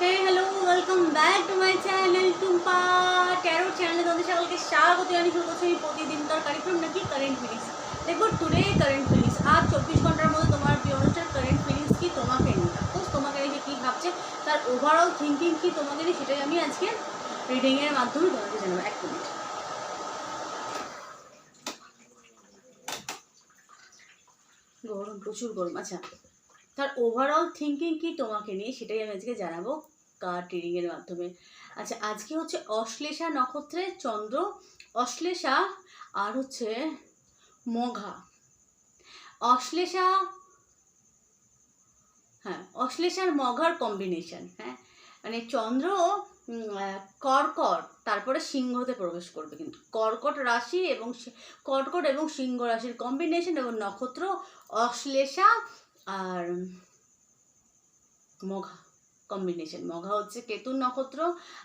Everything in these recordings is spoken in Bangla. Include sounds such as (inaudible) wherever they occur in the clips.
Hey hello welcome back to my channel Tumpa tarot চ্যানেলে তোমাদের সকলকে স্বাগত জানিয়ে শুরু করছি প্রতিদিনকার কারিক্রম নাকি কারেন্ট ফিলিংস দেখো টুডে কারেন্ট ফিলিংস আজ চব্বিশ ঘণ্টার মধ্যে তোমার প্রিয় অনুষ্ঠান কারেন্ট ফিলিংস কি তোমাকে নিয়ে? সাপোজ তোমাকে নিয়ে কী ভাবছে, তার ওভারঅল থিঙ্কিং কি তোমাকে নিয়ে সেটাই আমি আজকে রিডিংয়ের মাধ্যমে তোমাকে জানাব। এক মিনিট গরম, প্রচুর গরম। আচ্ছা তার ওভারঅল থিঙ্কিং কি তোমাকে নিয়ে সেটাই আমি আজকে জানাব কার্ড রিডিংয়ের মাধ্যমে। আচ্ছা আজকে হচ্ছে অশ্লেষা নক্ষত্রে চন্দ্র, অশ্লেষা আর হচ্ছে মঘা। অশ্লেষা হ্যাঁ অশ্লেষার মঘার কম্বিনেশন হ্যাঁ মানে চন্দ্র কর্কট, তারপরে সিংহতে প্রবেশ করবে কিন্তু। কর্কট রাশি এবং কর্কট এবং সিংহ রাশির কম্বিনেশন এবং নক্ষত্র অশ্লেষা আর মঘা কম্বিনেশন মঘা হচ্ছে কেতুর নক্ষত্র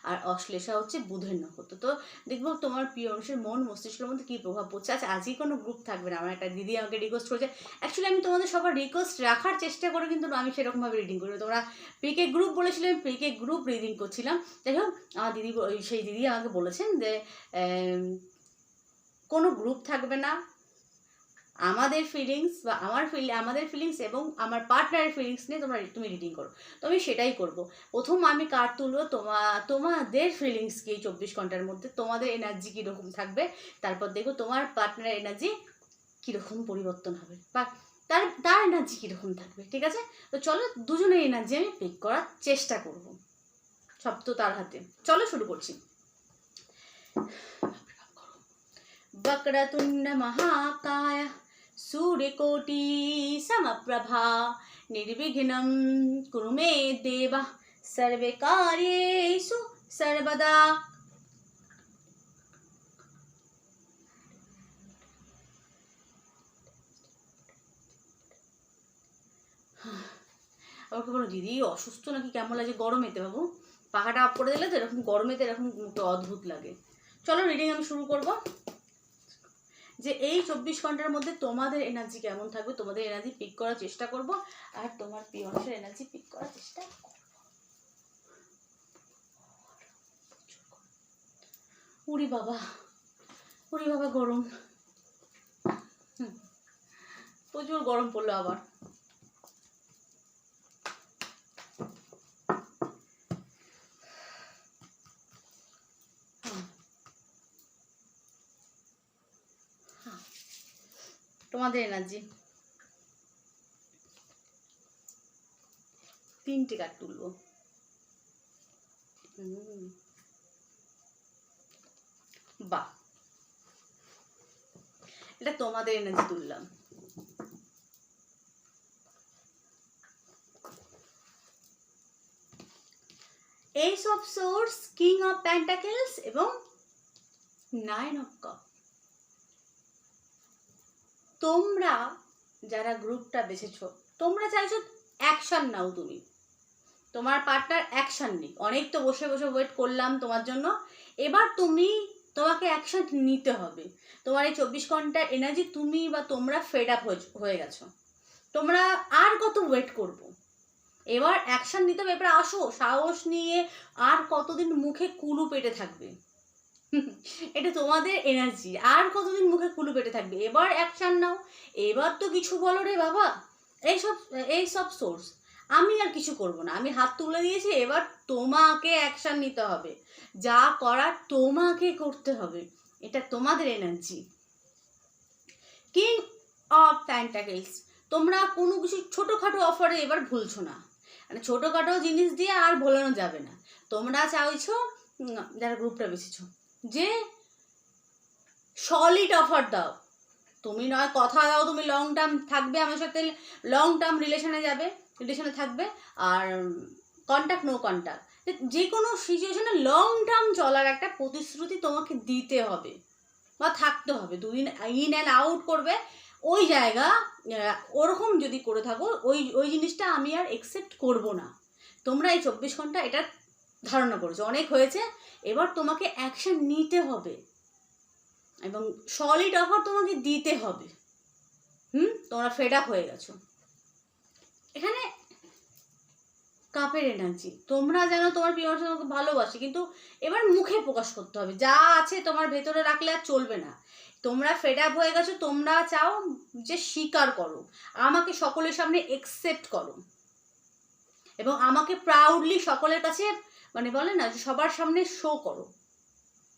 আর অশ্লেষা হচ্ছে বুধের নক্ষত্র। তো দেখব তোমার প্রিয় মানুষের মন, মস্তিষ্কের মধ্যে কী প্রভাব পড়ছে? আচ্ছা আজই কোনো গ্রুপ থাকবে না। আমার একটা দিদি আমাকে রিকোয়েস্ট করেছে। অ্যাকচুয়ালি আমি তোমাদের সবার রিকোয়েস্ট রাখার চেষ্টা করে কিন্তু আমি সেরকমভাবে রিডিং করি তোমরা পিকে গ্রুপ বলেছিলে, আমি পিকে গ্রুপ রিডিং করছিলাম। যাই হোক, আমার দিদি, সেই দিদি আমাকে বলেছেন যে কোনো গ্রুপ থাকবে না। আমাদের ফিলিংস বা আমার ফিল আমাদের ফিলিংস এবং আমার পার্টনারের ফিলিংস নিয়ে তোমরা তুমি রিডিং করো। তো আমি সেটাই করব। প্রথম আমি কার্ড তুলবো, তোমা, তোমাদের ফিলিংস কি চব্বিশ ঘণ্টার মধ্যে? তোমাদের এনার্জি কীরকম থাকবে? তারপর দেখো তোমার পার্টনারের এনার্জি কীরকম পরিবর্তন হবে বা তার তার এনার্জি কীরকম থাকবে, ঠিক আছে? তো চলো দুজনের এনার্জি আমি পিক করার চেষ্টা করব। সব তো তার হাতে। চলো শুরু করছি। বক্রতুণ্ড মহাকায় सूर्यकोटि समप्रभा निर्विघ्नं कुरु मे देव सर्वे कार्येषु सर्वदा আবার কোনো দিদি অসুস্থ নাকি কেমন লাগে গরমেতে বাবু পাখাটা অফ করে দিলে তো এরকম গরমেতে এরকম একটু অদ্ভুত লাগে চলো রিডিং আমি শুরু করব যে এই চব্বিশ ঘণ্টার মধ্যে তোমাদের এনার্জি কেমন থাকবে? তোমাদের এনার্জি পিক করার চেষ্টা করব আর তোমার প্রিয় মানুষের এনার্জি পিক করার চেষ্টা উড়ি বাবা উড়ি বাবা গরম। হুম। প্রচুর গরম পড়ল আবার। তোমাদের এনার্জি তিনটে কার্ড তুলবো। বাহ। এটা তোমাদের এনার্জি তুললাম। Ace of swords king of pentacles এবং নাইন অফ কাপ তোমরা যারা গ্রুপটা বেছেছো, তোমরা চাইছো অ্যাকশন নাও তুমি। তোমার পার্টনার অ্যাকশন নিক অনেক তো বসে বসে ওয়েট করলাম তোমার জন্য। এবার তুমি তোমাকে অ্যাকশন নিতে হবে। তোমার এই চব্বিশ ঘণ্টার এনার্জি তুমি বা তোমরা ফেড আপ হয়ে গেছো। তোমরা আর কত ওয়েট করব? এবার অ্যাকশন নিতে হবে। এবার আসো, সাহস নিয়ে আর কতদিন মুখে কুলু পেটে থাকবে? এটা তোমাদের এনার্জি আর কতদিন মুখে কুলু পেটে থাকবে? এবার অ্যাকশন নাও। এবার তো কিছু বলো রে বাবা। এইসব এইসব সোর্স আমি আর কিছু করব না। আমি হাত তুলে দিয়েছি, এবার তোমাকে অ্যাকশন নিতে হবে। যা করার তোমাকে করতে হবে। এটা তোমাদের এনার্জি কিং অফ প্যান্টাকেলস তোমরা কোনো কিছু ছোটোখাটো অফারে এবার ভুলছো না। মানে ছোটোখাটো জিনিস দিয়ে আর ভোলানো যাবে না। তোমরা চাইছো যারা গ্রুপটা বেছেছো। যে সলিড অফার দাও। তুমি নয় কথা দাও, তুমি লং টার্ম থাকবে আমার সাথে লং টার্ম রিলেশনে যাবে রিলেশনে থাকবে, আর কন্ট্যাক্ট নো কন্ট্যাক্ট যে কোনো সিচুয়েশনে লং টার্ম চলার একটা প্রতিশ্রুতি তোমাকে দিতে হবে বা থাকতে হবে। দুদিন ইন অ্যান্ড আউট করবে, ওই জায়গা ওরকম যদি করে থাকো, ওই ওই জিনিসটা আমি আর একসেপ্ট করব না। তোমরা এই চব্বিশ ঘণ্টা এটা ধারণা করেছ। অনেক হয়েছে, এবার তোমাকে অ্যাকশন নিতে হবে এবং সলিড অফার তোমাকে দিতে হবে। হুম? তোমরা ফেড আপ হয়ে গেছো। এখানে কাপের এনার্জি তোমরা যেন তোমার প্রিয় তোমাকে ভালোবাসে, কিন্তু এবার মুখে প্রকাশ করতে হবে। যা আছে তোমার ভেতরে রাখলে আর চলবে না। তোমরা ফেড আপ হয়ে গেছো, তোমরা চাও যে স্বীকার করো। আমাকে সকলের সামনে একসেপ্ট করো। এবং আমাকে প্রাউডলি সকলের কাছে মানে বলে না যে সবার সামনে শো করো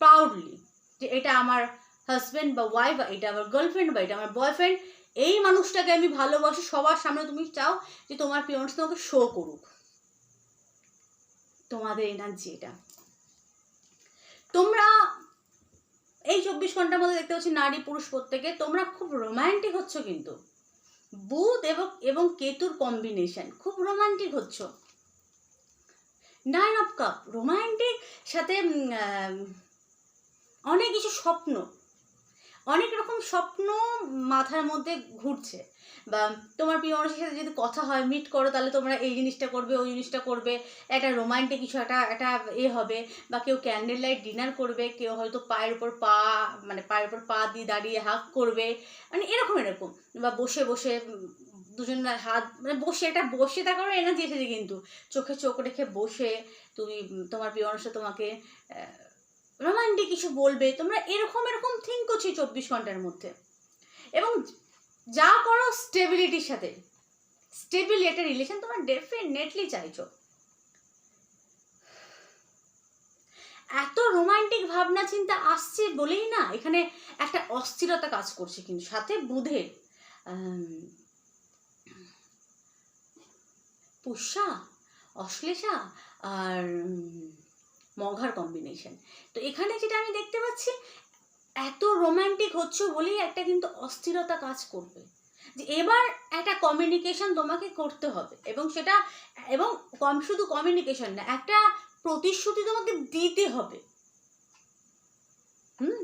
প্রাউডলি যে এটা আমার হাজব্যান্ড বা ওয়াইফ বা এটা আমার গার্লফ্রেন্ড বা এটা আমার বয়ফ্রেন্ড এই মানুষটাকে আমি ভালোবাসি, সবার সামনে তুমি চাও যে তোমার মানুষ তোমাকে শো করুক। তোমাদের এনার্জি এটা। তোমরা এই চব্বিশ ঘণ্টার মধ্যে দেখতে পাচ্ছি নারী পুরুষ প্রত্যেকে, তোমরা খুব রোমান্টিক হচ্ছ কিন্তু। বুধ এবং এবং কেতুর কম্বিনেশন খুব রোমান্টিক হচ্ছ। নাইন অফ কাপ রোমান্টিক সাথে অনেক কিছু স্বপ্ন। অনেক রকম স্বপ্ন মাথার মধ্যে ঘুরছে। বা তোমার প্রিয় মানুষের সাথে যদি কথা হয় মিট করো, তাহলে তোমরা এই জিনিসটা করবে, ওই জিনিসটা করবে। একটা রোমান্টিক কিছু, একটা একটা এ হবে। বা কেউ ক্যান্ডেল লাইট ডিনার করবে, কেউ হয়তো পায়ের উপর পা মানে পায়ের উপর পা দিয়ে দাঁড়িয়ে হাক করবে। মানে এরকম এরকম। বা বসে বসে দুজনের হাত মানে বসে, একটা বসে থাকারও এনার্জি এসেছে কিন্তু। চোখে চোখ রেখে বসে তুমি, তোমার প্রিয় মানুষটা তোমাকে রোমান্টিক কিছু বলবে, তোমরা এরকম এরকম থিঙ্ক করছি চব্বিশ ঘণ্টার মধ্যে। এবং যা করো স্টেবিলিটির সাথে। স্টেবিল একটা রিলেশন তোমরা ডেফিনেটলি চাইছো। এত রোমান্টিক ভাবনা, চিন্তা আসছে বলেই না, এখানে একটা অস্থিরতা কাজ করছে কিন্তু, সাথে বুধের পুষ্যা, অশ্লেষা আর মঘার কম্বিনেশন তো এখানে যেটা আমি দেখতে পাচ্ছি, এত রোমান্টিক হচ্ছে বলেই একটা কিন্তু অস্থিরতা কাজ করবে। যে এবার একটা কমিউনিকেশন তোমাকে করতে হবে এবং সেটা, এবং কম, শুধু কমিউনিকেশন না, একটা প্রতিশ্রুতি তোমাকে দিতে হবে। হুম?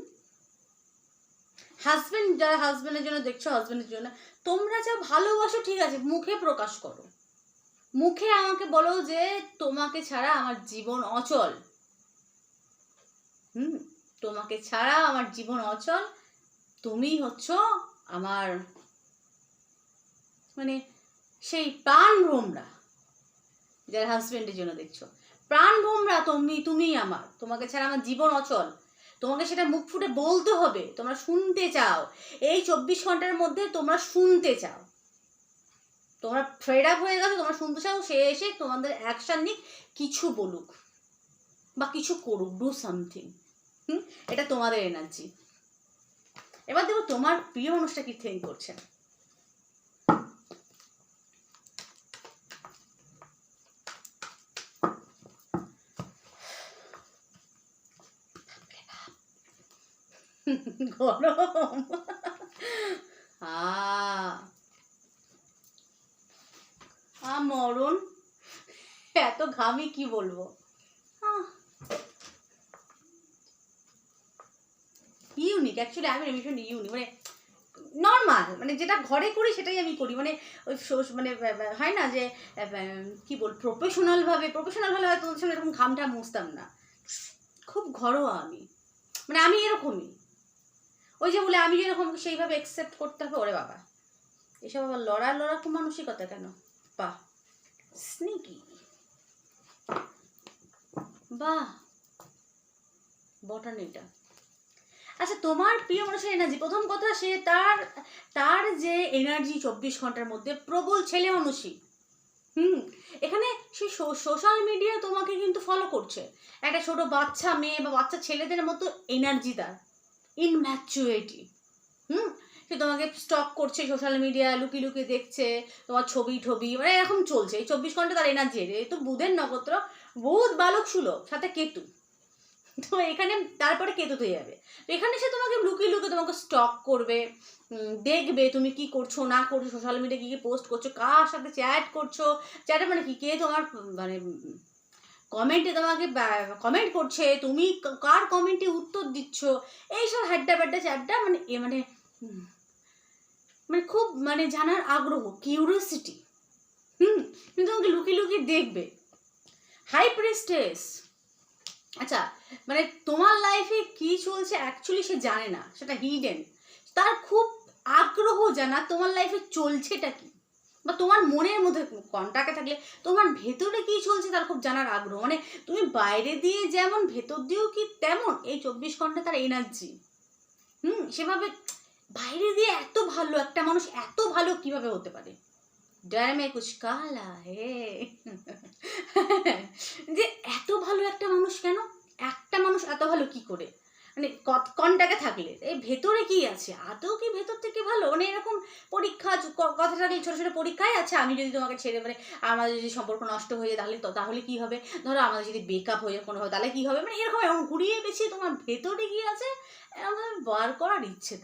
হাজবেন্ড যারা হাজবেন্ডের জন্য দেখছ হাজবেন্ডের জন্য, তোমরা যা ভালোবাসো ঠিক আছে, মুখে প্রকাশ করো। মুখে আমাকে বলো যে তোমাকে ছাড়া আমার জীবন অচল। হুম, তোমাকে ছাড়া আমার জীবন অচল। তুমি হচ্ছ আমার মানে সেই প্রাণ ভ্রমরা, যারা হাজবেন্ডের জন্য দেখছ। প্রাণ ভ্রমরা তুমি তুমি আমার। তোমাকে ছাড়া আমার জীবন অচল। তোমাকে সেটা মুখ ফুটে বলতে হবে, তোমরা শুনতে চাও। এই চব্বিশ ঘণ্টার মধ্যে তোমরা শুনতে চাও। তোমরা ফেড আপ হয়ে গেছো তোমরা শুনতে চাও, সে এসে তোমাদের অ্যাকশন নিক, কিছু বলুক বা কিছু করুক ডু সামথিং হুম? এটা তোমাদের এনার্জি এবার দেখো তোমার প্রিয় মানুষটা কি থিঙ্ক করছে? গরম। আ মরণ এত ঘামি কি বলব? ইউনিক অ্যাকচুয়ালি আমি ভীষণ ইউনিক মানে নর্মাল মানে যেটা ঘরে করি সেটাই আমি করি। মানে ওই মানে হয় না যে কি বল প্রফেশনালভাবে প্রফেশনালভাবে হয়তো তোমাদের সঙ্গে এরকম ঘামটা মুছতাম না। খুব ঘরোয়া আমি। মানে আমি এরকমই। ওই যে বলে আমি যেরকম সেইভাবে একসেপ্ট করতে হবে, ওরে বাবা। এসব আবার লড়া লড়া খুব মানসিকতা কেন? বাহ। স্নিকি বাহ! বটানিটা আচ্ছা তোমার প্রিয় মানুষের এনার্জি প্রথম কথা সে তার তার যে এনার্জি চব্বিশ ঘণ্টার মধ্যে প্রবল ছেলে মানুষই। হুম, এখানে সে সোশ্যাল মিডিয়া তোমাকে কিন্তু ফলো করছে। একটা ছোট বাচ্চা, মেয়ে বা বাচ্চা ছেলেদের মতো এনার্জি তার ইনম্যাচুরিটি হুম, সে তোমাকে স্টক করছে সোশ্যাল মিডিয়া লুকি লুকি দেখছে, তোমার ছবি টবি মানে এরকম চলছে। এই চব্বিশ ঘণ্টা তার এনার্জি তো বুধের নক্ষত্র বুধ বালক সুলভ, সাথে কেতু। তো এখানে তারপরে কেতুতে যাবে। তো এখানে সে তোমাকে লুকিয়ে লুকিয়ে তোমাকে স্টক করবে দেখবে তুমি কি করছ, না করছ সোশ্যাল মিডিয়া কি কি পোস্ট করছ, কার সাথে চ্যাট করছ চ্যাটে মানে কি? কে তোমার মানে কমেন্টে তোমাকে কমেন্ট করছে, তুমি কার কমেন্টে উত্তর দিচ্ছ, এইসব হ্যাড্ডা ব্যাড্ডা চ্যাড্ডা মানে এ মানে মানে খুব মানে জানার আগ্রহ কিউরিয়াসিটি হুম কিন্তু তোমাকে লুকিয়ে লুকিয়ে দেখবে। হাই প্রেস্টেস আচ্ছা মানে তোমার লাইফে কি চলছে অ্যাকচুয়ালি সে জানে না, সেটা হিডেন তার খুব আগ্রহ জানা তোমার লাইফে চলছেটা কি। বা তোমার মনের মধ্যে কন্টাক্টে থাকলে, তোমার ভেতরে কি চলছে তার খুব জানার আগ্রহ। মানে তুমি বাইরে দিয়ে যেমন, ভেতর দিয়েও কি তেমন এই চব্বিশ ঘণ্টা তার এনার্জি হুম, সেভাবে বাইরে দিয়ে এত ভালো একটা মানুষ এত ভালো কীভাবে হতে পারে? ডর মে কুছ কালা, হে। যে এত ভালো একটা মানুষ কেন? একটা মানুষ এত ভালো কি করে? মানে কনটাকে থাকলে? এই ভেতরে কি আছে? আদৌ কি ভেতর থেকে ভালো? মানে এরকম পরীক্ষা কথা থাকলে ছোটো ছোটো পরীক্ষায় আছে। আমি যদি তোমাকে ছেড়ে মানে আমাদের যদি সম্পর্ক নষ্ট হয়ে যায়, তাহলে তাহলে কি হবে? ধরো আমাদের যদি বেকআপ হয়ে যায় কোনোভাবে তাহলে কি হবে? মানে এরকম এরকম ঘুরিয়ে পেছিয়ে তোমার ভেতরে কি আছে? এরকমভাবে বার করার ইচ্ছে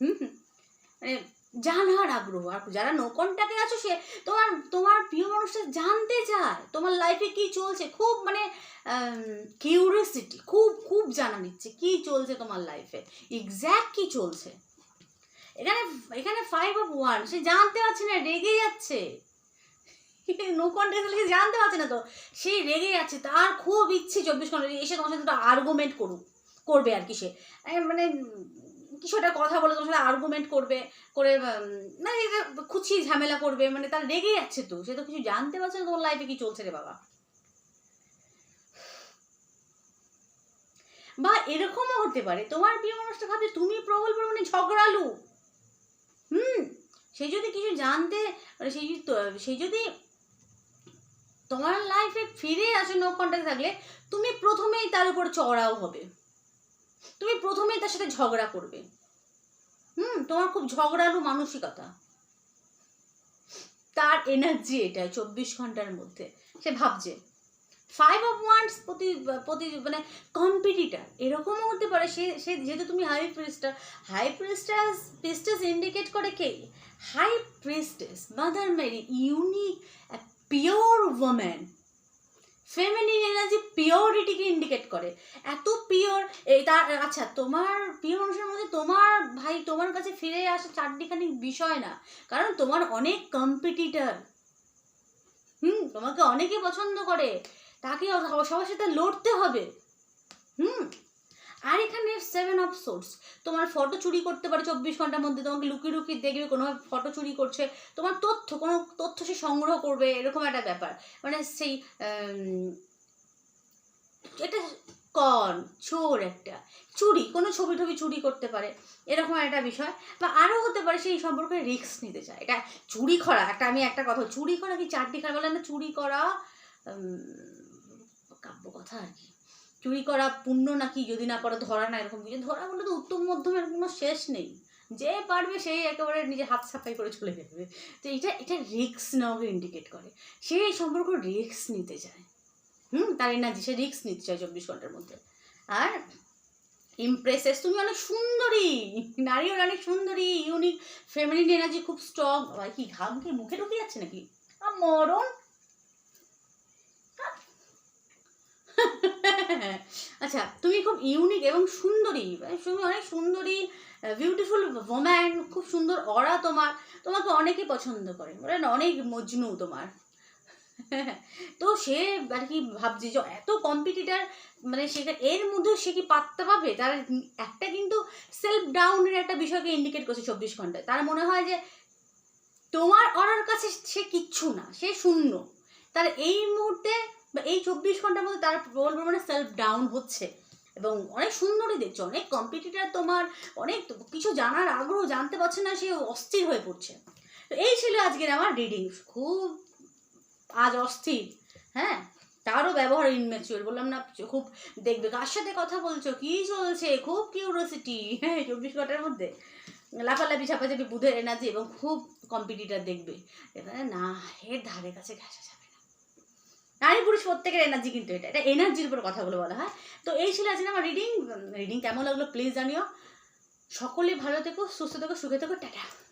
হুম হুম। মানে জানার আগ্রহ। আর যারা নো কন্ট্যাক্টে আছো, সে তোমার তোমার প্রিয় মানুষটা জানতে চায় তোমার লাইফে কি চলছে। খুব মানে কিউরিয়াসিটি খুব খুব জানা নিচ্ছে কি চলছে তোমার লাইফে এক্স্যাক্ট কি চলছে। এখানে এখানে ফাইভ অফ ওয়ান সে জানতে পারছে না, রেগে যাচ্ছে। (laughs) নো কন্ট্যাক্ট সে জানতে পারছে না তো। সে রেগে যাচ্ছে, তার খুব ইচ্ছে চব্বিশ ঘণ্টা, এসে তোমার সাথে আর্গুমেন্ট করুক, করবে আর কি সে। মানে কিছু একটা কথা বলে তোমার সাথে আর্গুমেন্ট করবে, করে মানে এটা খুচি ঝামেলা করবে মানে তার রেগে যাচ্ছে তো, সে তো কিছু জানতে পারছে না তোমার লাইফে কি চলছে রে বাবা। বা এরকমও হতে পারে, তোমার প্রিয় মানুষটা ভাবে তুমি প্রবল পরিমাণে ঝগড়ালু। হুম, সে যদি কিছু জানতে মানে সেই সেই যদি তোমার লাইফে ফিরে আসে নো কন্ট্যাক্ট থাকলে, তুমি প্রথমেই তার উপর চড়াও হবে। তুমি প্রথমেই তার সাথে ঝগড়া করবে। হুম, তোমার খুব ঝগড়ালু মানসিকতা। তার এনার্জি এটা চব্বিশ ঘণ্টার মধ্যে। সে ভাবছে ফাইভ অফ ওয়ান্স প্রতি প্রতি মানে কম্পিটিটার এরকমও হতে পারে। সে সে যেহেতু তুমি high priestess high priestess priestess indicate করে কে? High priestess mother Mary unique pure women feminine energy পিওরিটিকে indicate করে। এত পিওর এই তার আচ্ছা তোমার পিওর মানুষের মধ্যে তোমার ভাই, তোমার কাছে ফিরে আসা চারটিখানি বিষয় না। কারণ তোমার অনেক কম্পিটিটার হুম, তোমাকে অনেকে পছন্দ করে। তাকে সবার সাথে লড়তে হবে। হুম আর এখানে সেভেন অফ সোর্স তোমার ফটো চুরি করতে পারে চব্বিশ ঘণ্টার মধ্যে, তোমাকে লুকিয়ে লুকিয়ে দেখবে কোনোভাবে ফটো চুরি করছে। তোমার তথ্য, কোনো তথ্য সে সংগ্রহ করবে, এরকম একটা ব্যাপার। মানে সেই এটা কন, চোর একটা। চুরি, কোনো ছবি টবি চুরি করতে পারে, এরকম একটা বিষয়। বা আরও হতে পারে সেই সম্পর্কে রিস্ক নিতে চায়। এটা চুরি করা, একটা আমি একটা কথা চুরি করা কি চারটি খারাপ বলে না চুরি করা কাব্য কথা আর কি। চুরি করা পুণ্য নাকি যদি না পারো, ধরা না এরকম কিছু। ধরা বলে তো উত্তম মধ্যমের কোনো শেষ নেই। যে পারবে সেই একেবারে নিজে হাত সাফাই করে চলে যাবে। তো এটা এটা রিক্স নেওয়াকে ইন্ডিকেট করে। সে এই সম্পর্ক রিক্স নিতে চায়। হুম, তার এনার্জি সে রিক্স নিতে চায় চব্বিশ ঘণ্টার মধ্যে। আর ইমপ্রেসেস তুমি অনেক সুন্দরী। নারী অনেক সুন্দরী। ইউনিক ফেমিনিন এনার্জি খুব স্ট্রং কি ঘাম কি মুখে ঢুকে যাচ্ছে নাকি? মরণ (laughs) আচ্ছা তুমি খুব ইউনিক এবং সুন্দরী মানে তুমি অনেক সুন্দরী বিউটিফুল ওম্যান খুব সুন্দর অরা তোমার। তোমাকে অনেকে পছন্দ করে বলেন অনেক মজনু তোমার। (laughs) তো সে আর কি ভাবছে যে এত কম্পিটিটার মানে সেটা এর মধ্যে সে কি পাত্তা পাবে? তার একটা কিন্তু সেলফ ডাউনের একটা বিষয়কে ইন্ডিকেট করছে চব্বিশ ঘন্টায়। তার মনে হয় যে তোমার অরার কাছে সে কিচ্ছু না, সে শূন্য। তার এই মুহূর্তে বা এই চব্বিশ ঘণ্টার মধ্যে তার প্রবল পরিমাণে সেলফ ডাউন হচ্ছে। এবং অনেক সুন্দরই দেখছে, অনেক কম্পিটিটার তোমার, অনেক কিছু জানার আগ্রহ জানতে পারছে না, সে অস্থির হয়ে পড়ছে। তো এই ছিল আজকের আমার রিডিং খুব আজ অস্থির হ্যাঁ? তারও ব্যবহার ইনম্যাচিওর বললাম না, খুব দেখবে, কার সাথে কথা বলছো, কি চলছে? খুব কিউরিয়াসিটি হ্যাঁ চব্বিশ ঘণ্টার মধ্যে। লাফালাফি ছাপাচাপি বুধের এনার্জি এবং খুব কম্পিটিটার দেখবে। এখানে না, এর ধারে কাছে ঘাসা নারী পুরুষ প্রত্যেকের এনার্জি কিন্তু এটা। এটা এনার্জির উপর কথাগুলো বলা হয়। তো এই ছিল আজকে আমার রিডিং রিডিং কেমন লাগল? প্লিজ জানিও। সকলে ভালো থেকো, সুস্থ থেকো, সুখে থেকো, টাটা।